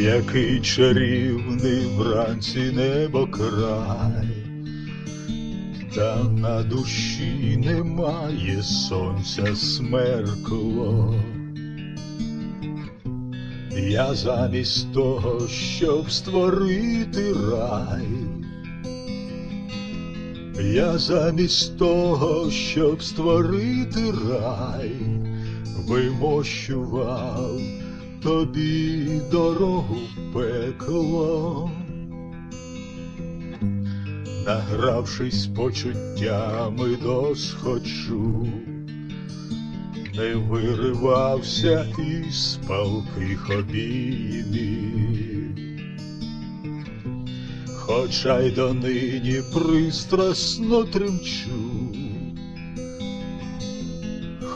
Який чарівний вранці небо край, та на душі немає сонця смеркло. Я замість того, щоб створити рай, я замість того, щоб створити рай, вимощував тобі дорогу пекло, награвшись почуттями досхочу, не виривався із палких обіймів. Хоча й донині пристрасно тремчу,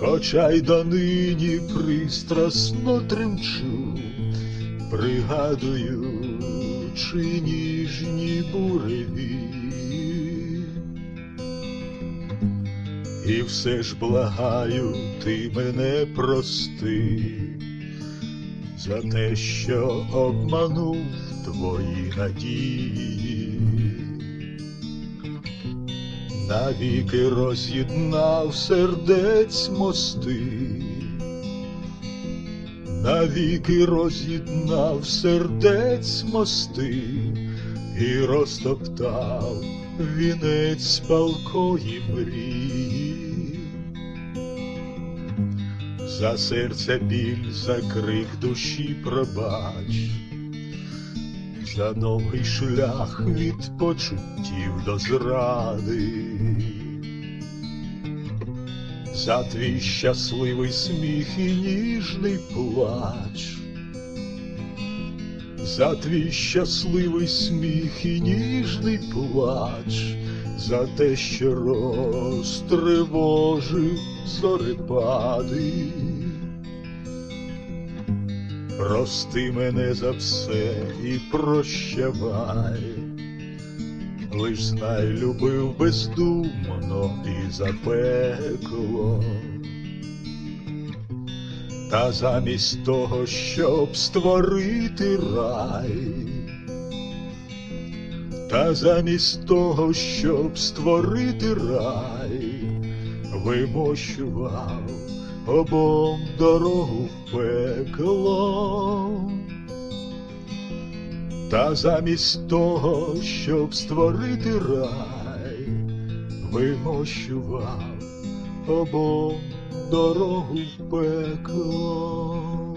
Хоча й донині пристрасно тремчу, пригадуючи ніжні буреві. І все ж благаю, ти мене прости за те, що обманув твої надії навіки роз'єднав сердець мости, навіки роз'єднав сердець мости і розтоптав вінець палкої мрії. За серця біль, за крик душі пробач за довгий шлях від почуттів до зради, за твій щасливий сміх і ніжний плач, за твій щасливий сміх і ніжний плач, за те, що розтривожив зорепади. Прости мене за все і прощавай, лиш знай, любив бездумно і запекло, та замість того, щоб створити рай, та замість того, щоб створити рай, вимощував обом дорогу в пекло. Та замість того, щоб створити рай, вимощував обом дорогу в пекло.